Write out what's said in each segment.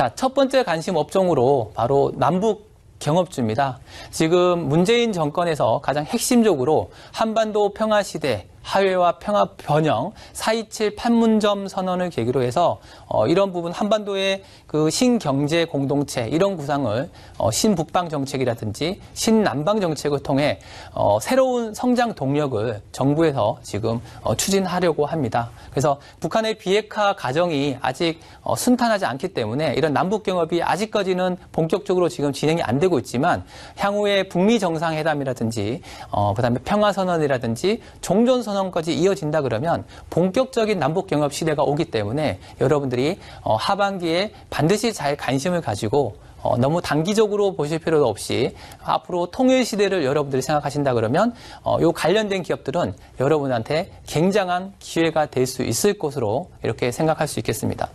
자, 첫 번째 관심 업종으로 바로 남북 경업주입니다. 지금 문재인 정권에서 가장 핵심적으로 한반도 평화 시대 하회와 평화 변형 4.27 판문점 선언을 계기로 해서 어, 이런 부분 한반도의 그 신경제 공동체 이런 구상을 어, 신북방 정책이라든지 신남방 정책을 통해 어, 새로운 성장 동력을 정부에서 지금 어, 추진하려고 합니다. 그래서 북한의 비핵화 과정이 아직 어, 순탄하지 않기 때문에 이런 남북 경협이 아직까지는 본격적으로 지금 진행이 안 되고 있지만 향후에 북미 정상회담이라든지 어, 그다음에 평화 선언이라든지 종전 선언까지 이어진다 그러면 본격적인 남북 경협 시대가 오기 때문에 여러분들이 어, 하반기에 반드시 잘 관심을 가지고 어, 너무 단기적으로 보실 필요도 없이 앞으로 통일 시대를 여러분들이 생각하신다 그러면 어, 요 관련된 기업들은 여러분한테 굉장한 기회가 될 수 있을 것으로 이렇게 생각할 수 있겠습니다.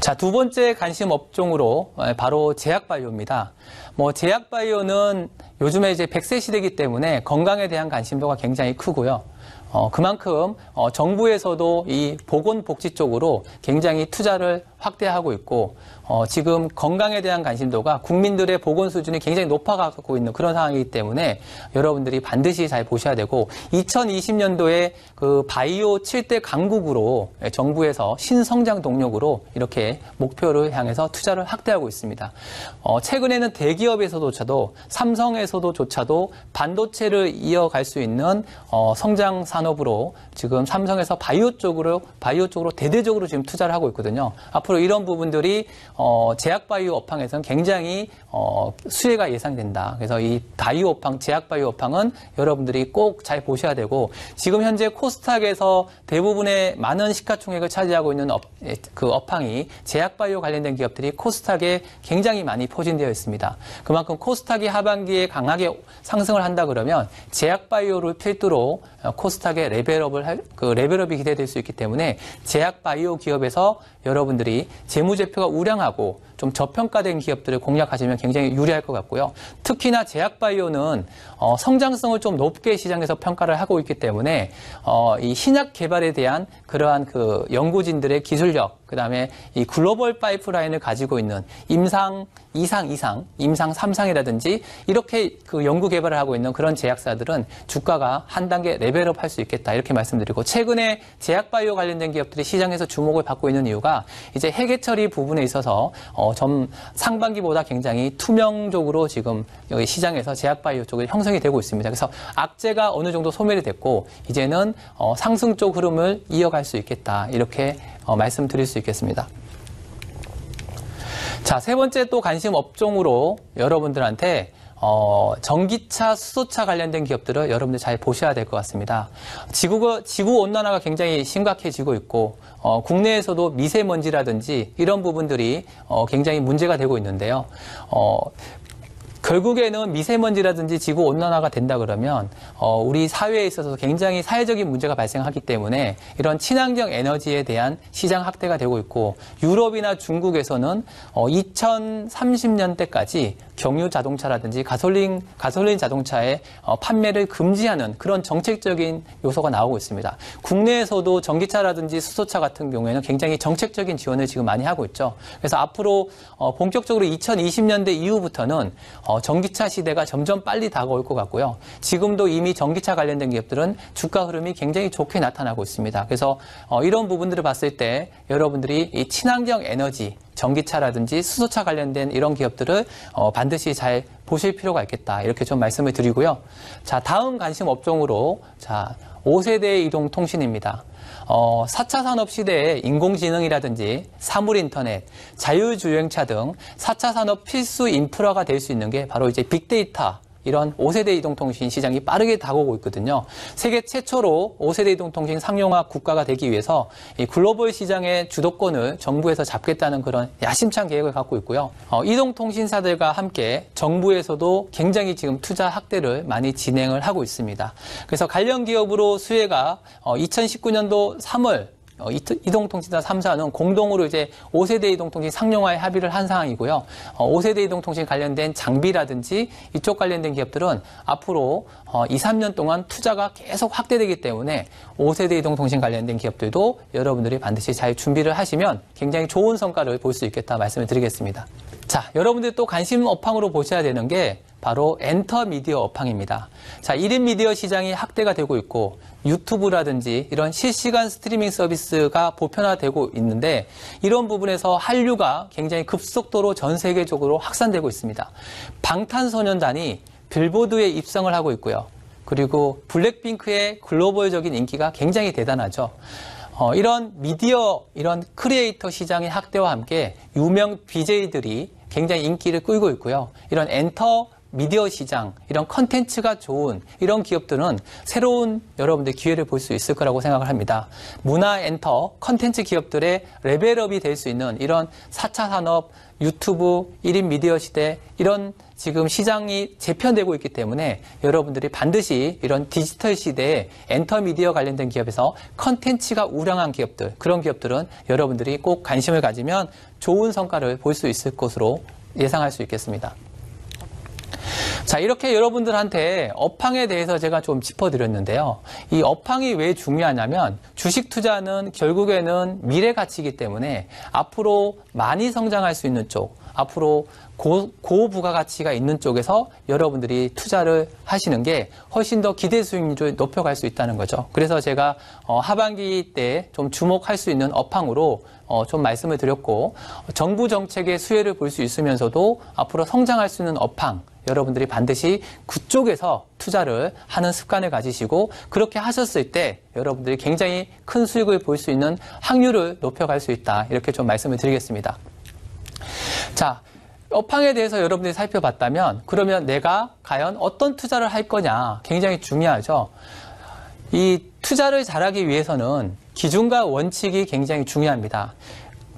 자, 두 번째 관심 업종으로 에, 바로 제약 바이오입니다. 뭐 제약바이오는 요즘에 이제 100세 시대이기 때문에 건강에 대한 관심도가 굉장히 크고요. 어, 그만큼 어, 정부에서도 이 보건복지 쪽으로 굉장히 투자를 확대하고 있고 어, 지금 건강에 대한 관심도가 국민들의 보건 수준이 굉장히 높아가고 있는 그런 상황이기 때문에 여러분들이 반드시 잘 보셔야 되고 2020년도에 그 바이오 7대 강국으로 정부에서 신성장 동력으로 이렇게 목표를 향해서 투자를 확대하고 있습니다. 어, 최근에는 대기업에서조차도 삼성에서도조차도 반도체를 이어갈 수 있는 어, 성장 산업으로 지금 삼성에서 바이오 쪽으로 바이오 쪽으로 대대적으로 지금 투자를 하고 있거든요. 앞으로 이런 부분들이 어, 제약바이오 업황에서는 굉장히 어, 수혜가 예상된다. 그래서 이 바이오 업황, 제약바이오 업황은 여러분들이 꼭 잘 보셔야 되고 지금 현재 코스닥에서 대부분의 많은 시가총액을 차지하고 있는 업, 그 업황이 제약바이오 관련된 기업들이 코스닥에 굉장히 많이 포진되어 있습니다. 그만큼 코스닥이 하반기에 강하게 상승을 한다 그러면 제약바이오를 필두로 코스닥의 레벨업을 할, 그 레벨업이 기대될 수 있기 때문에 제약바이오 기업에서 여러분들이 재무제표가 우량하고 좀 저평가된 기업들을 공략하시면 굉장히 유리할 것 같고요. 특히나 제약바이오는 어, 성장성을 좀 높게 시장에서 평가를 하고 있기 때문에 어, 이 신약 개발에 대한 그러한 그 연구진들의 기술력, 그 다음에 이 글로벌 파이프라인을 가지고 있는 임상 2상 이상, 임상 3상이라든지 이렇게 그 연구 개발을 하고 있는 그런 제약사들은 주가가 한 단계 레벨업 할 수 있겠다 이렇게 말씀드리고 최근에 제약바이오 관련된 기업들이 시장에서 주목을 받고 있는 이유가 이제 해계 처리 부분에 있어서 어, 좀 상반기보다 굉장히 투명적으로 지금 여기 시장에서 제약바이오 쪽에 형성이 되고 있습니다. 그래서 악재가 어느 정도 소멸이 됐고 이제는 어, 상승 쪽 흐름을 이어갈 수 있겠다 이렇게 어, 말씀드릴 수 있겠습니다. 자, 세 번째 또 관심 업종으로 여러분들한테 어, 전기차, 수소차 관련된 기업들을 여러분들 잘 보셔야 될 것 같습니다. 지구가, 지구 온난화가 굉장히 심각해지고 있고, 어, 국내에서도 미세먼지라든지 이런 부분들이 어, 굉장히 문제가 되고 있는데요. 어, 결국에는 미세먼지라든지 지구 온난화가 된다 그러면 어, 우리 사회에 있어서 굉장히 사회적인 문제가 발생하기 때문에 이런 친환경 에너지에 대한 시장 확대가 되고 있고 유럽이나 중국에서는 어, 2030년대까지 경유 자동차라든지 가솔린 가솔린 자동차의 어, 판매를 금지하는 그런 정책적인 요소가 나오고 있습니다. 국내에서도 전기차라든지 수소차 같은 경우에는 굉장히 정책적인 지원을 지금 많이 하고 있죠. 그래서 앞으로 어, 본격적으로 2020년대 이후부터는 어, 전기차 시대가 점점 빨리 다가올 것 같고요. 지금도 이미 전기차 관련된 기업들은 주가 흐름이 굉장히 좋게 나타나고 있습니다. 그래서 어, 이런 부분들을 봤을 때 여러분들이 이 친환경 에너지 전기차라든지 수소차 관련된 이런 기업들을 어, 반드시 잘 보실 필요가 있겠다. 이렇게 좀 말씀을 드리고요. 자, 다음 관심 업종으로 자, 5세대 이동 통신입니다. 어, 4차 산업 시대에 인공지능이라든지 사물인터넷, 자율주행차 등 4차 산업 필수 인프라가 될 수 있는 게 바로 이제 빅데이터 이런 5세대 이동통신 시장이 빠르게 다가오고 있거든요. 세계 최초로 5세대 이동통신 상용화 국가가 되기 위해서 이 글로벌 시장의 주도권을 정부에서 잡겠다는 그런 야심찬 계획을 갖고 있고요. 어, 이동통신사들과 함께 정부에서도 굉장히 지금 투자 확대를 많이 진행을 하고 있습니다. 그래서 관련 기업으로 수혜가 어, 2019년도 3월 어, 이- 이동통신사 3사는 공동으로 이제 5세대 이동통신 상용화에 합의를 한 상황이고요. 어, 5세대 이동통신 관련된 장비라든지 이쪽 관련된 기업들은 앞으로 어, 2, 3년 동안 투자가 계속 확대되기 때문에 5세대 이동통신 관련된 기업들도 여러분들이 반드시 잘 준비를 하시면 굉장히 좋은 성과를 볼 수 있겠다 말씀을 드리겠습니다. 자, 여러분들 또 관심 업황으로 보셔야 되는 게 바로 엔터 미디어 업황입니다. 자, 1인 미디어 시장이 확대가 되고 있고 유튜브라든지 이런 실시간 스트리밍 서비스가 보편화되고 있는데 이런 부분에서 한류가 굉장히 급속도로 전 세계적으로 확산되고 있습니다. 방탄소년단이 빌보드에 입성을 하고 있고요. 그리고 블랙핑크의 글로벌적인 인기가 굉장히 대단하죠. 어, 이런 미디어, 이런 크리에이터 시장의 확대와 함께 유명 BJ들이 굉장히 인기를 끌고 있고요. 이런 엔터 미디어 시장, 이런 컨텐츠가 좋은 이런 기업들은 새로운 여러분들 기회를 볼 수 있을 거라고 생각을 합니다. 문화 엔터, 컨텐츠 기업들의 레벨업이 될 수 있는 이런 4차 산업, 유튜브, 1인 미디어 시대, 이런 지금 시장이 재편되고 있기 때문에 여러분들이 반드시 이런 디지털 시대에 엔터 미디어 관련된 기업에서 컨텐츠가 우량한 기업들, 그런 기업들은 여러분들이 꼭 관심을 가지면 좋은 성과를 볼 수 있을 것으로 예상할 수 있겠습니다. 자, 이렇게 여러분들한테 업황에 대해서 제가 좀 짚어드렸는데요. 이 업황이 왜 중요하냐면 주식 투자는 결국에는 미래 가치이기 때문에 앞으로 많이 성장할 수 있는 쪽, 앞으로 고, 고부가 가치가 있는 쪽에서 여러분들이 투자를 하시는 게 훨씬 더 기대 수익률을 높여갈 수 있다는 거죠. 그래서 제가 어, 하반기 때 좀 주목할 수 있는 업황으로 어, 좀 말씀을 드렸고 정부 정책의 수혜를 볼 수 있으면서도 앞으로 성장할 수 있는 업황 여러분들이 반드시 그쪽에서 투자를 하는 습관을 가지시고 그렇게 하셨을 때 여러분들이 굉장히 큰 수익을 볼 수 있는 확률을 높여갈 수 있다 이렇게 좀 말씀을 드리겠습니다. 자, 업황에 대해서 여러분들이 살펴봤다면 그러면 내가 과연 어떤 투자를 할 거냐 굉장히 중요하죠. 이 투자를 잘하기 위해서는 기준과 원칙이 굉장히 중요합니다.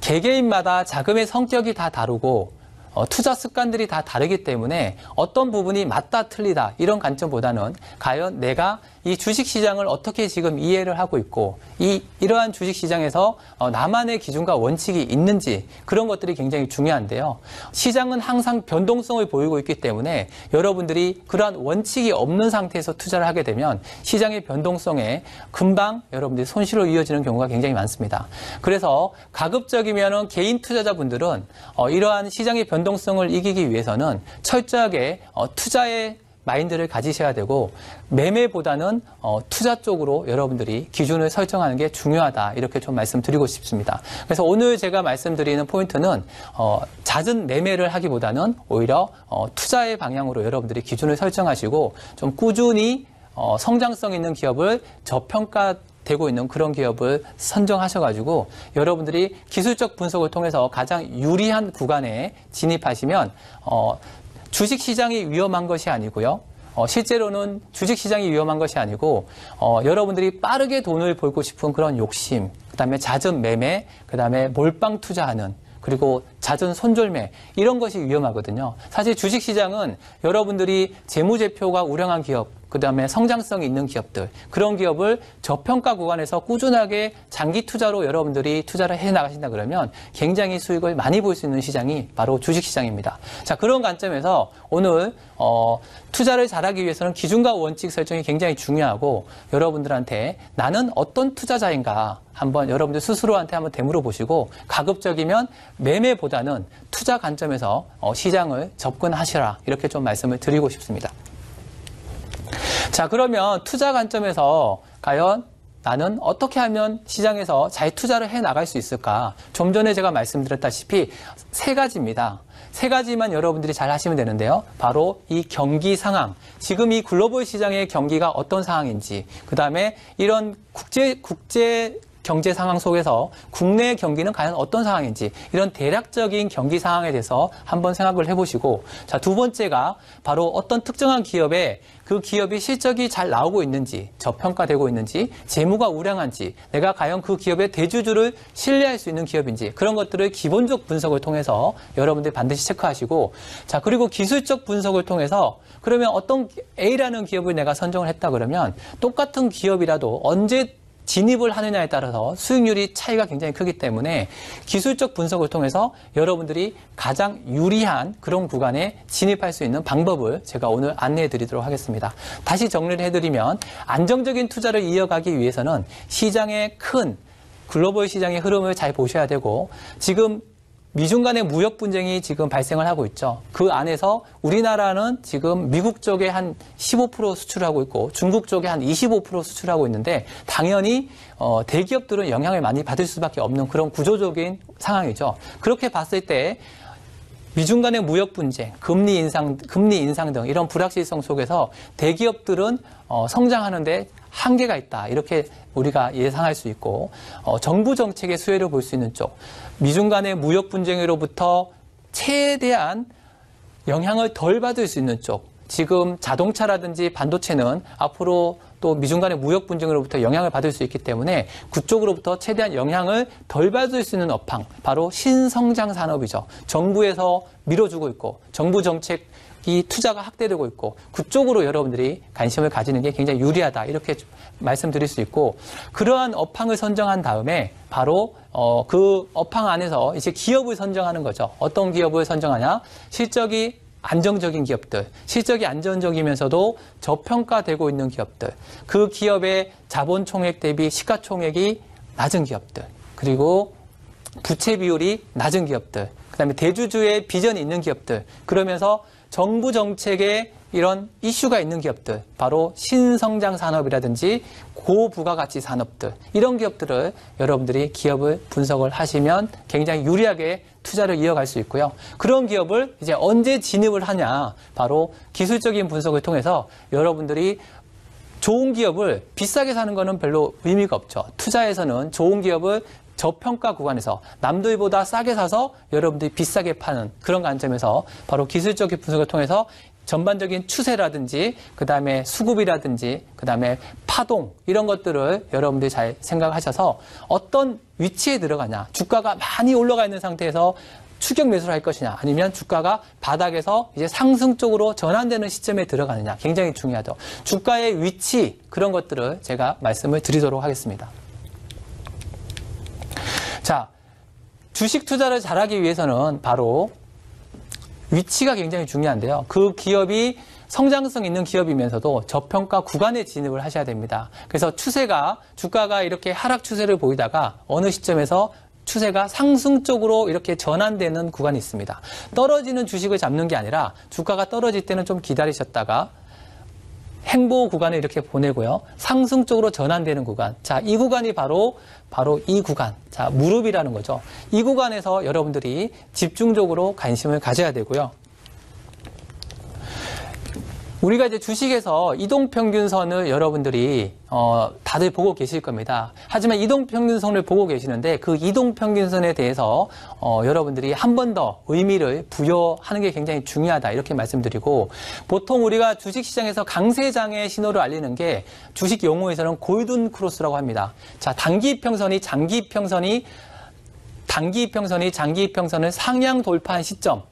개개인마다 자금의 성격이 다 다르고 어, 투자 습관들이 다 다르기 때문에 어떤 부분이 맞다 틀리다 이런 관점보다는 과연 내가 이 주식 시장을 어떻게 지금 이해를 하고 있고 이 이러한 주식 시장에서 어, 나만의 기준과 원칙이 있는지 그런 것들이 굉장히 중요한데요. 시장은 항상 변동성을 보이고 있기 때문에 여러분들이 그러한 원칙이 없는 상태에서 투자를 하게 되면 시장의 변동성에 금방 여러분들이 손실로 이어지는 경우가 굉장히 많습니다. 그래서 가급적이면은 개인 투자자분들은 어, 이러한 시장의 변동성을 이기기 위해서는 철저하게 어, 투자의 마인드를 가지셔야 되고 매매보다는 어, 투자 쪽으로 여러분들이 기준을 설정하는 게 중요하다 이렇게 좀 말씀드리고 싶습니다. 그래서 오늘 제가 말씀드리는 포인트는 어, 잦은 매매를 하기보다는 오히려 어, 투자의 방향으로 여러분들이 기준을 설정하시고 좀 꾸준히 어, 성장성 있는 기업을 저평가 되고 있는 그런 기업을 선정하셔가지고 여러분들이 기술적 분석을 통해서 가장 유리한 구간에 진입하시면 어, 주식 시장이 위험한 것이 아니고요. 어, 실제로는 주식 시장이 위험한 것이 아니고 어, 여러분들이 빠르게 돈을 벌고 싶은 그런 욕심, 그다음에 잦은 매매, 그다음에 몰빵 투자하는 그리고 잦은 손절매 이런 것이 위험하거든요. 사실 주식 시장은 여러분들이 재무제표가 우량한 기업, 그다음에 성장성이 있는 기업들 그런 기업을 저평가 구간에서 꾸준하게 장기 투자로 여러분들이 투자를 해 나가신다 그러면 굉장히 수익을 많이 볼 수 있는 시장이 바로 주식 시장입니다. 자 그런 관점에서 오늘 어, 투자를 잘하기 위해서는 기준과 원칙 설정이 굉장히 중요하고 여러분들한테 나는 어떤 투자자인가 한번 여러분들 스스로한테 한번 되물어 보시고 가급적이면 매매보다 는 투자 관점에서 어, 시장을 접근하시라 이렇게 좀 말씀을 드리고 싶습니다. 자, 그러면 투자 관점에서 과연 나는 어떻게 하면 시장에서 잘 투자를 해 나갈 수 있을까? 좀 전에 제가 말씀드렸다시피 세 가지입니다. 세 가지만 여러분들이 잘 하시면 되는데요. 바로 이 경기 상황. 지금 이 글로벌 시장의 경기가 어떤 상황인지, 그 다음에 이런 국제, 국제 경제 상황 속에서 국내 경기는 과연 어떤 상황인지 이런 대략적인 경기 상황에 대해서 한번 생각을 해보시고 자 두 번째가 바로 어떤 특정한 기업에 그 기업이 실적이 잘 나오고 있는지 저평가되고 있는지 재무가 우량한지 내가 과연 그 기업의 대주주를 신뢰할 수 있는 기업인지 그런 것들을 기본적 분석을 통해서 여러분들 반드시 체크하시고 자 그리고 기술적 분석을 통해서 그러면 어떤 A라는 기업을 내가 선정을 했다 그러면 똑같은 기업이라도 언제 진입을 하느냐에 따라서 수익률이 차이가 굉장히 크기 때문에 기술적 분석을 통해서 여러분들이 가장 유리한 그런 구간에 진입할 수 있는 방법을 제가 오늘 안내해 드리도록 하겠습니다. 다시 정리를 해 드리면 안정적인 투자를 이어가기 위해서는 시장의 큰 글로벌 시장의 흐름을 잘 보셔야 되고 지금 미중 간의 무역 분쟁이 지금 발생을 하고 있죠. 그 안에서 우리나라는 지금 미국 쪽에 한 15% 수출하고 있고 중국 쪽에 한 25% 수출하고 있는데 당연히 어, 대기업들은 영향을 많이 받을 수밖에 없는 그런 구조적인 상황이죠. 그렇게 봤을 때 미중 간의 무역 분쟁, 금리 인상, 금리 인상 등 이런 불확실성 속에서 대기업들은 어, 성장하는데 한계가 있다. 이렇게 우리가 예상할 수 있고 어, 정부 정책의 수혜를 볼 수 있는 쪽, 미중 간의 무역 분쟁으로부터 최대한 영향을 덜 받을 수 있는 쪽. 지금 자동차라든지 반도체는 앞으로 또 미중 간의 무역 분쟁으로부터 영향을 받을 수 있기 때문에 그쪽으로부터 최대한 영향을 덜 받을 수 있는 업황, 바로 신성장 산업이죠. 정부에서 밀어주고 있고 정부 정책 이 투자가 확대되고 있고 그쪽으로 여러분들이 관심을 가지는 게 굉장히 유리하다 이렇게 말씀드릴 수 있고 그러한 업황을 선정한 다음에 바로 어, 그 업황 안에서 이제 기업을 선정하는 거죠. 어떤 기업을 선정하냐? 실적이 안정적인 기업들, 실적이 안정적이면서도 저평가되고 있는 기업들, 그 기업의 자본 총액 대비 시가총액이 낮은 기업들, 그리고 부채 비율이 낮은 기업들, 그 다음에 대주주의 비전이 있는 기업들, 그러면서 정부 정책에 이런 이슈가 있는 기업들, 바로 신성장 산업이라든지 고부가가치 산업들, 이런 기업들을 여러분들이 기업을 분석을 하시면 굉장히 유리하게 투자를 이어갈 수 있고요. 그런 기업을 이제 언제 진입을 하냐, 바로 기술적인 분석을 통해서 여러분들이 좋은 기업을 비싸게 사는 거는 별로 의미가 없죠. 투자에서는 좋은 기업을 저평가 구간에서 남들보다 싸게 사서 여러분들이 비싸게 파는 그런 관점에서 바로 기술적인 분석을 통해서 전반적인 추세라든지 그다음에 수급이라든지 그다음에 파동 이런 것들을 여러분들이 잘 생각하셔서 어떤 위치에 들어가냐 주가가 많이 올라가 있는 상태에서 추격 매수를 할 것이냐 아니면 주가가 바닥에서 이제 상승 쪽으로 전환되는 시점에 들어가느냐 굉장히 중요하죠. 주가의 위치 그런 것들을 제가 말씀을 드리도록 하겠습니다. 자, 주식 투자를 잘하기 위해서는 바로 위치가 굉장히 중요한데요. 그 기업이 성장성 있는 기업이면서도 저평가 구간에 진입을 하셔야 됩니다. 그래서 추세가 주가가 이렇게 하락 추세를 보이다가 어느 시점에서 추세가 상승 쪽으로 이렇게 전환되는 구간이 있습니다. 떨어지는 주식을 잡는 게 아니라 주가가 떨어질 때는 좀 기다리셨다가 행보 구간을 이렇게 보내고요. 상승 쪽으로 전환되는 구간. 자, 이 구간이 바로 바로 이 구간. 자, 무릎이라는 거죠. 이 구간에서 여러분들이 집중적으로 관심을 가져야 되고요. 우리가 이제 주식에서 이동평균선을 여러분들이 어, 다들 보고 계실 겁니다. 하지만 이동평균선을 보고 계시는데 그 이동평균선에 대해서 어, 여러분들이 한 번 더 의미를 부여하는 게 굉장히 중요하다 이렇게 말씀드리고 보통 우리가 주식시장에서 강세장의 신호를 알리는 게 주식 용어에서는 골든 크로스라고 합니다. 자 단기 평선이 장기 평선이 단기 평선이 장기 평선을 상향 돌파한 시점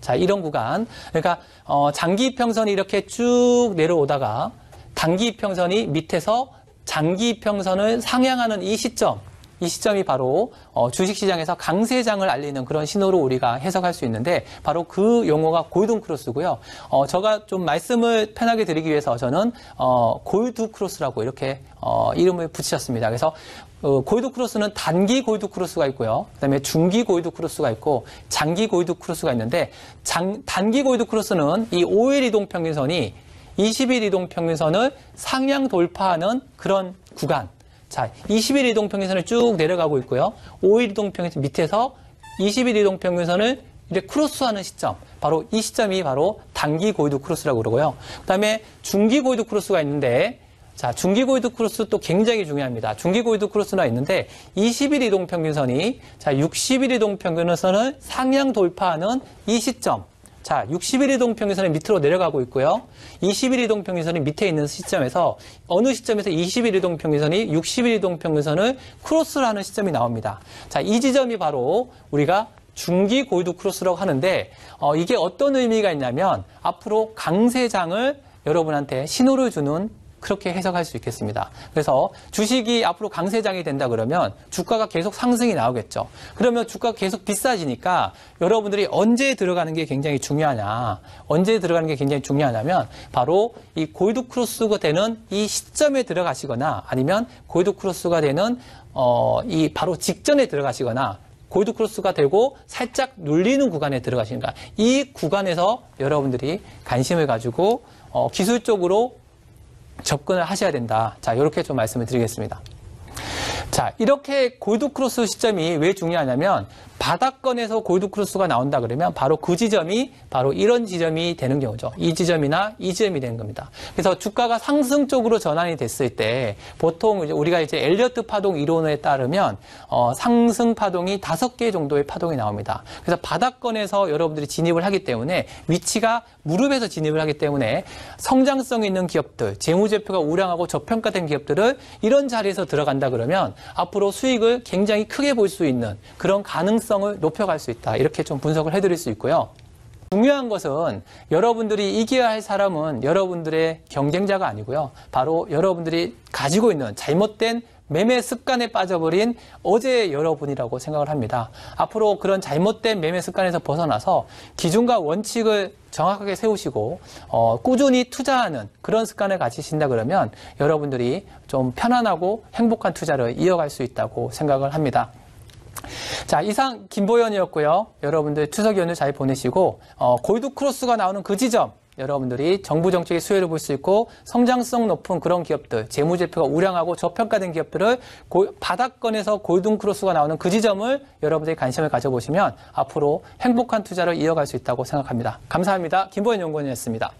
자, 이런 구간. 그러니까, 어, 장기 평선이 이렇게 쭉 내려오다가 단기 평선이 밑에서 장기 평선을 상향하는 이 시점. 이 시점이 바로 어, 주식시장에서 강세장을 알리는 그런 신호로 우리가 해석할 수 있는데 바로 그 용어가 골든 크로스고요. 어, 제가 좀 말씀을 편하게 드리기 위해서 저는 어, 골드 크로스라고 이렇게 어, 이름을 붙이셨습니다. 그래서 어, 골드 크로스는 단기 골드 크로스가 있고요. 그다음에 중기 골드 크로스가 있고 장기 골드 크로스가 있는데 장, 단기 골드 크로스는 이 5일 이동 평균선이 20일 이동 평균선을 상향 돌파하는 그런 구간. 자, 20일 이동 평균선을 쭉 내려가고 있고요. 5일 이동 평균선 밑에서 20일 이동 평균선을 이제 크로스하는 시점. 바로 이 시점이 바로 단기 골드 크로스라고 그러고요. 그다음에 중기 골드 크로스가 있는데 자, 중기 골드 크로스 또 굉장히 중요합니다. 중기 골드 크로스가 있는데 20일 이동 평균선이 자, 60일 이동 평균선을 상향 돌파하는 이 시점. 자, 60일 이동 평균선이 밑으로 내려가고 있고요. 20일 이동 평균선이 밑에 있는 시점에서 어느 시점에서 20일 이동 평균선이 60일 이동 평균선을 크로스를 하는 시점이 나옵니다. 자, 이 지점이 바로 우리가 중기 골드 크로스라고 하는데 어, 이게 어떤 의미가 있냐면 앞으로 강세장을 여러분한테 신호를 주는 그렇게 해석할 수 있겠습니다. 그래서 주식이 앞으로 강세장이 된다 그러면 주가가 계속 상승이 나오겠죠. 그러면 주가가 계속 비싸지니까 여러분들이 언제 들어가는 게 굉장히 중요하냐, 언제 들어가는 게 굉장히 중요하냐면 바로 이 골드 크로스가 되는 이 시점에 들어가시거나 아니면 골드 크로스가 되는 어, 이 바로 직전에 들어가시거나 골드 크로스가 되고 살짝 눌리는 구간에 들어가시는 거야. 이 구간에서 여러분들이 관심을 가지고 어, 기술적으로 접근을 하셔야 된다. 자, 이렇게 좀 말씀을 드리겠습니다. 자, 이렇게 골드 크로스 시점이 왜 중요하냐면 바닥권에서 골드 크로스가 나온다 그러면 바로 그 지점이 바로 이런 지점이 되는 경우죠. 이 지점이나 이 지점이 되는 겁니다. 그래서 주가가 상승 쪽으로 전환이 됐을 때 보통 이제 우리가 이제 엘리어트 파동 이론에 따르면 어, 상승 파동이 다섯 개 정도의 파동이 나옵니다. 그래서 바닥권에서 여러분들이 진입을 하기 때문에 위치가 무릎에서 진입을 하기 때문에 성장성 있는 기업들, 재무제표가 우량하고 저평가된 기업들을 이런 자리에서 들어간다 그러면 앞으로 수익을 굉장히 크게 볼 수 있는 그런 가능성 을 높여갈 수 있다. 이렇게 좀 분석을 해드릴 수 있고요. 중요한 것은 여러분들이 이겨야 할 사람은 여러분들의 경쟁자가 아니고요. 바로 여러분들이 가지고 있는 잘못된 매매 습관에 빠져버린 어제의 여러분이라고 생각을 합니다. 앞으로 그런 잘못된 매매 습관에서 벗어나서 기준과 원칙을 정확하게 세우시고 어, 꾸준히 투자하는 그런 습관을 가지신다 그러면 여러분들이 좀 편안하고 행복한 투자를 이어갈 수 있다고 생각을 합니다. 자, 이상 김보현이었고요. 여러분들 추석 연휴 잘 보내시고 어, 골드 크로스가 나오는 그 지점 여러분들이 정부 정책의 수혜를 볼 수 있고 성장성 높은 그런 기업들, 재무제표가 우량하고 저평가된 기업들을 고- 바닥권에서 골든 크로스가 나오는 그 지점을 여러분들이 관심을 가져보시면 앞으로 행복한 투자를 이어갈 수 있다고 생각합니다. 감사합니다. 김보현 연구원이었습니다.